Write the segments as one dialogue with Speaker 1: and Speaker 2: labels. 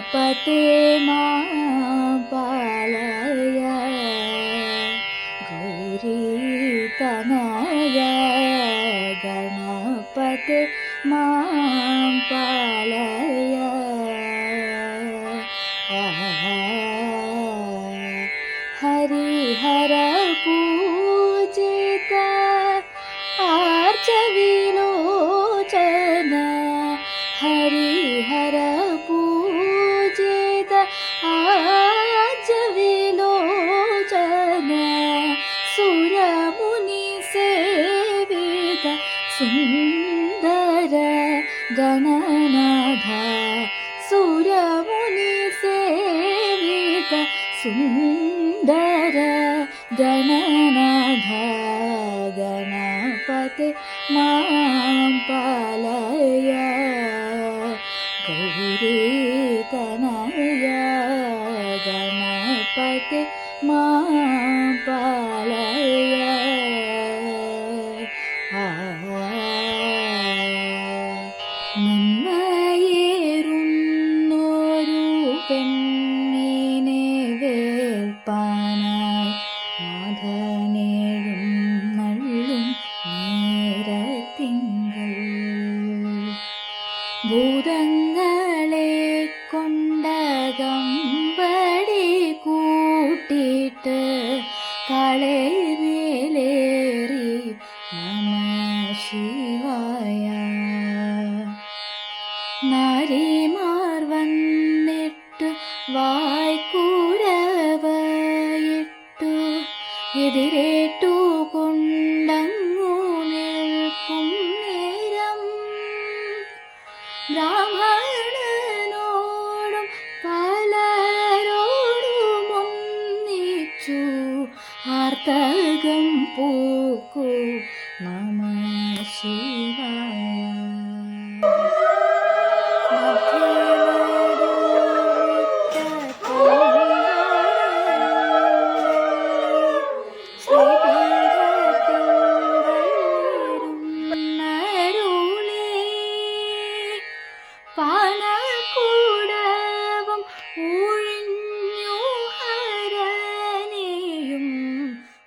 Speaker 1: पते मा पलैरी गौरीतना পাতে মা കൂട്ടിയിട്ട് കളയമേലേറി ആർത്തകം പൂക്കൂ നമ ശിവായ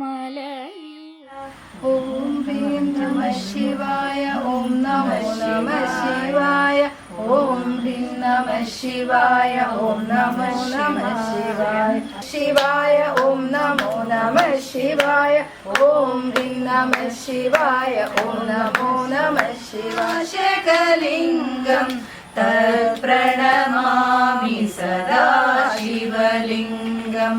Speaker 1: മലയും
Speaker 2: ഓം ഹ്രീം നമ ശിവായ ഓം നമോ നമ ശിവായ ഓം ഹ്രീം നമ ശിവായ ഓം നമോ നമ ശിവായ. ശിവായ ഓം നമോ നമ ശിവായ ഓം ഹ്രീം നമ ശിവായ ഓം നമോ നമ ശിവായ ശകലിംഗം തത്പ്രണമാമി സദാ ശിവലിംഗം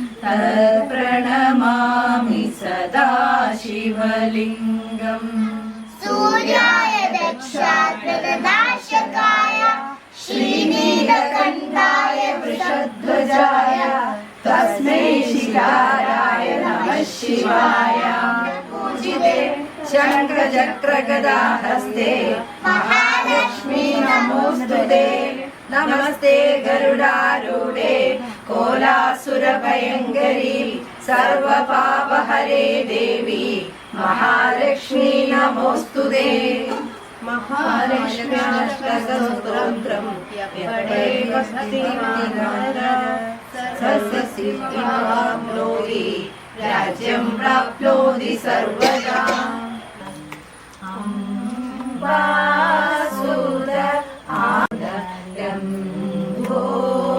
Speaker 2: प्रणमामि सदा शिवलिङ्गम्।
Speaker 3: सूर्याय दक्षात्रदाशकाय श्रीनीलकण्ठाय
Speaker 2: वृषध्वजाय तस्मै शिलाय नमः शिवाय। पूजिते शङ्करचक्रगदाहस्ते महालक्ष्मी नमोस्तु ते। नमस्ते गरुडारूढे कोलासुरभयङ्करी सर्वपापहरे देवी महालक्ष्मी नमोऽस्तु ते महालक्ष्म्याष्टकस्तोत्रम् सस्यसिद्धिमाप्नोति राज्यं प्राप्नोति सर्वदा। अम्बासुर
Speaker 4: Namo.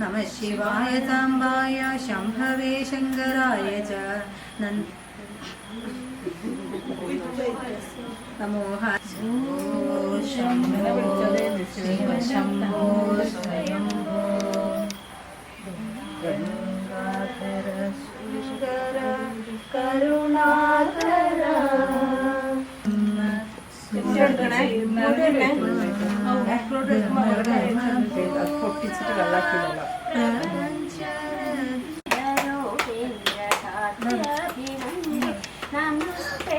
Speaker 4: നമ ശിവായ സാമ്പായ ശംഭവേ ശങ്കരായ ച. കരുണാകര
Speaker 2: പൊട്ടിച്ചിട്ട് വെള്ളാക്കില്ലല്ലോ
Speaker 1: നമസ്തേ.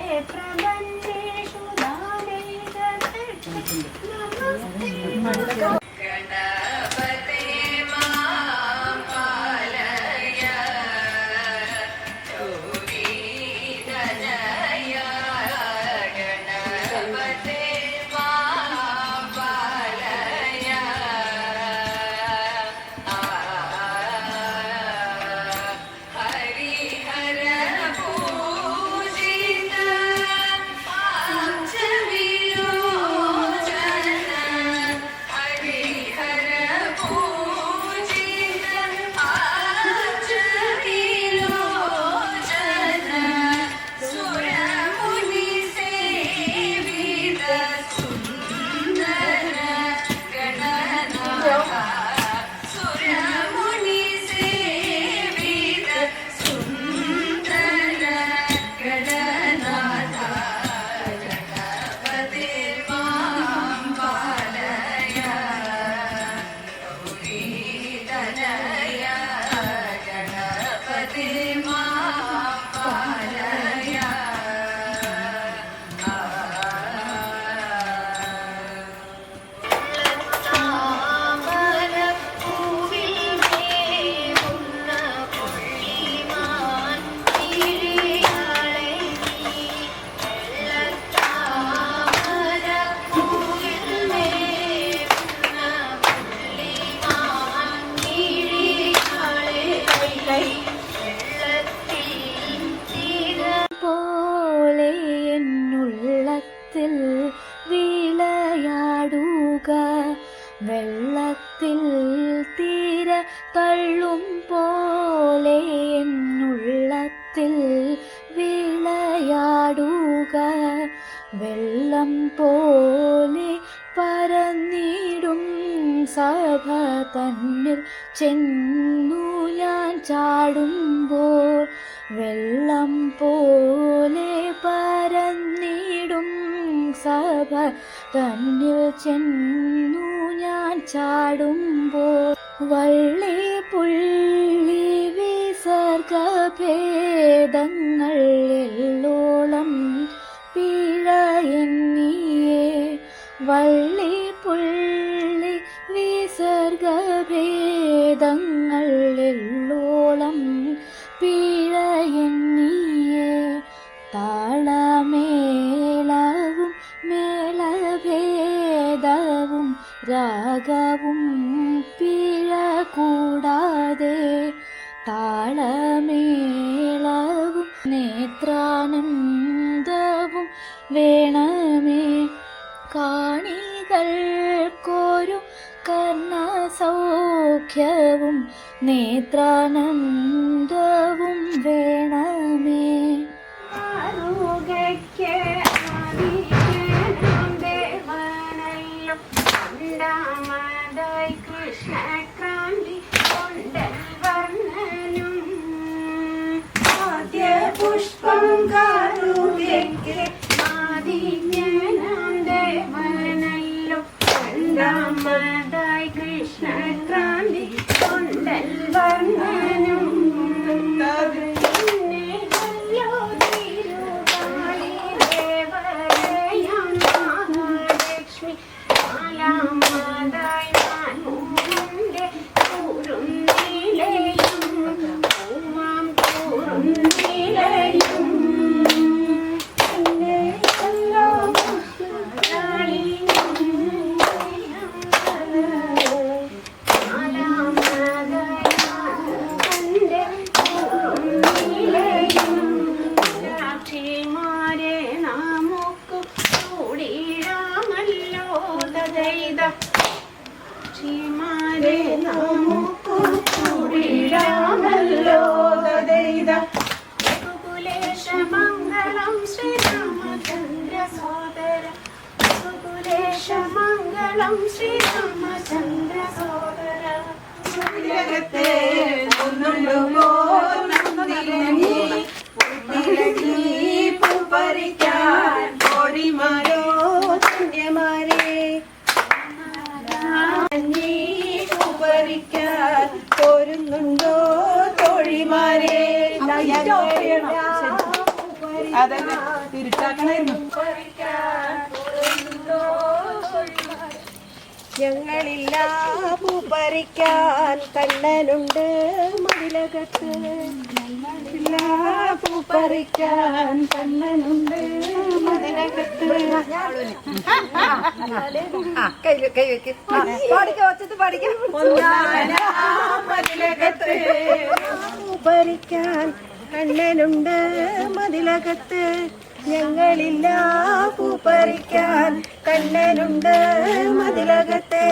Speaker 1: സഭ തന്നിൽ ചെന്നു ഞാൻ ചാടുമ്പോൾ വെള്ളം പോലെ പരന്നിടും സഭ തന്നിൽ ചെന്നു ഞാൻ ചാടുമ്പോൾ വള്ളി പുള്ളി വിസർഗഭേദങ്ങൾ എല്ലോളം പിഴ എന്നിയേ വള്ളി പുള്ളി വിസർഗഭേദങ്ങൾ നേത്രാനന്ദവും വേണമേ.
Speaker 5: രണ്ടാമതായി കൃഷ്ണക്രാന്തി കൊണ്ടൽ വർണനും ആദ്യ പുഷ്പം കാറുകയ്ക്ക്
Speaker 4: അതന്നെ തിരിച്ചാക്കണായിരുന്നു
Speaker 5: ഞങ്ങളില്ല പൂപ്പറിക്കാൻ കണ്ണനുണ്ട് മതിലകത്ത്. ഞങ്ങളില്ല പൂപ്പറിക്കാൻ കണ്ണനുണ്ട് മതിലകത്ത്. കൈ കൈ വെക്ക് പാടിക്കോ ഒച്ചത്ത് പാടിക്കാം. മതിലകത്ത്. പൂപ്പറിക്കാൻ കണ്ണനുണ്ട് മതിലകത്ത് ഞങ്ങളില്ല പൂപ്പറിക്കാൻ. കണ്ണനുണ്ട് മതിലകത്തെ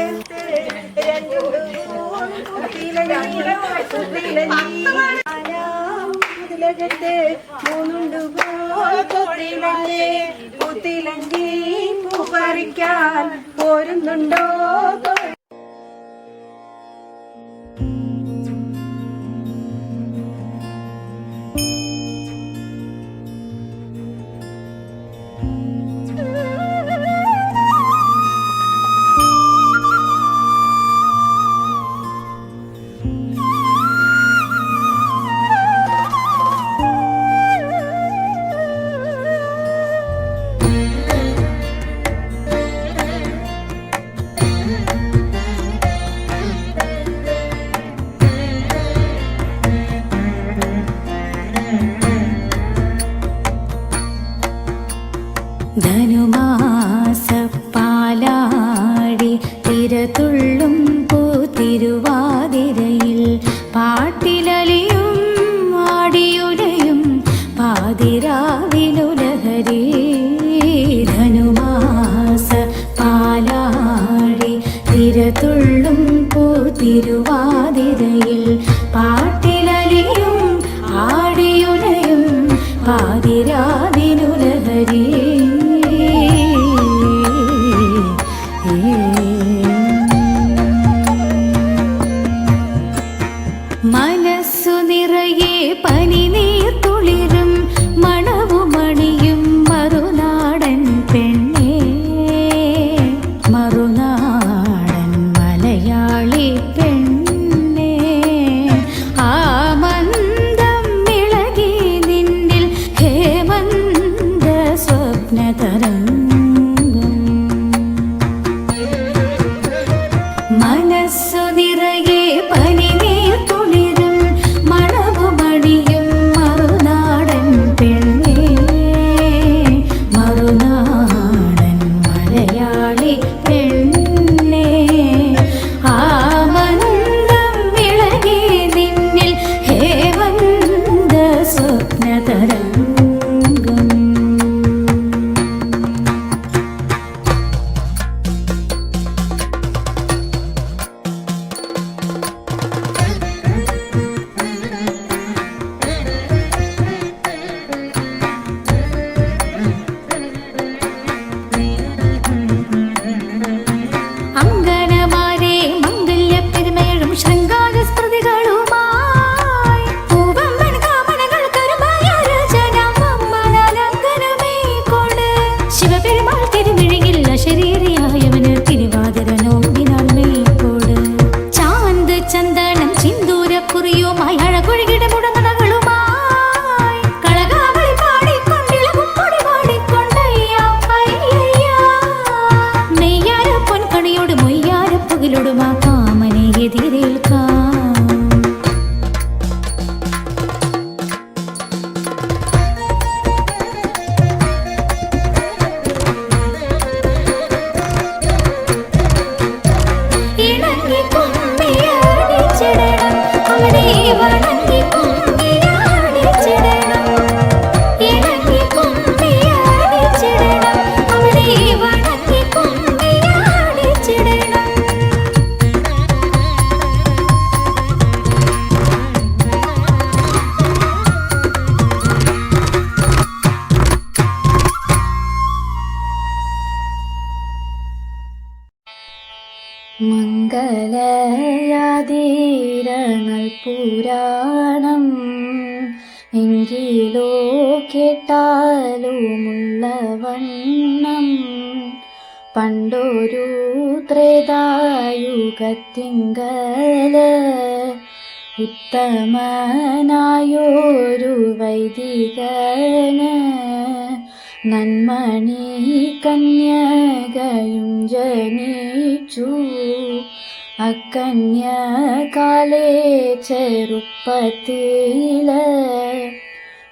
Speaker 5: മതിലകത്തെ മൂന്നുണ്ട് കുത്തിലങ്ങി പൂപ്പറിക്കാൻ പോരുന്നുണ്ടോ
Speaker 1: തിരതുള്ളും പൂത്തിരുവാതിരയിൽ. പാട്ടിലലിയും ആടിയുലയും പാതിരാവിനുലഹരി കേട്ടാലുമുള്ള വണ്ണം പണ്ടൊരു ത്രേതായുഗത്തിങ്കൽ ഉത്തമനായൊരു വൈദികന് നന്മണി കന്യകയും ജനിച്ചു. അക്കന്യ കാലേ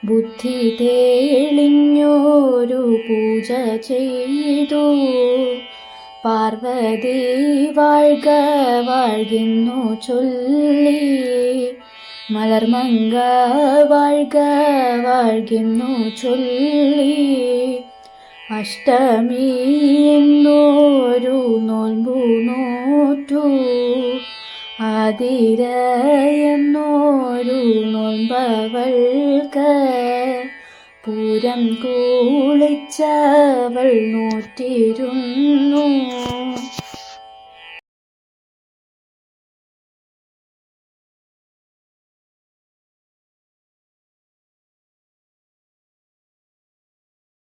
Speaker 1: ബുദ്ധി തേളിഞ്ഞോരു പൂജ ചെയ്തു. പാർവതി വാഴ്ക വാഴ്കിന്നു ചൊല്ലി. മലർമങ്ക വാഴ്ക വാഴ്കിന്നു ചൊല്ലി. അഷ്ടമി എന്നോരു നോൽമ്പു നോറ്റു. ആതിര എന്നൊരു നോമ്പവൾക്ക് പൂരം കുളിച്ചവൾ നോറ്റിരുന്നു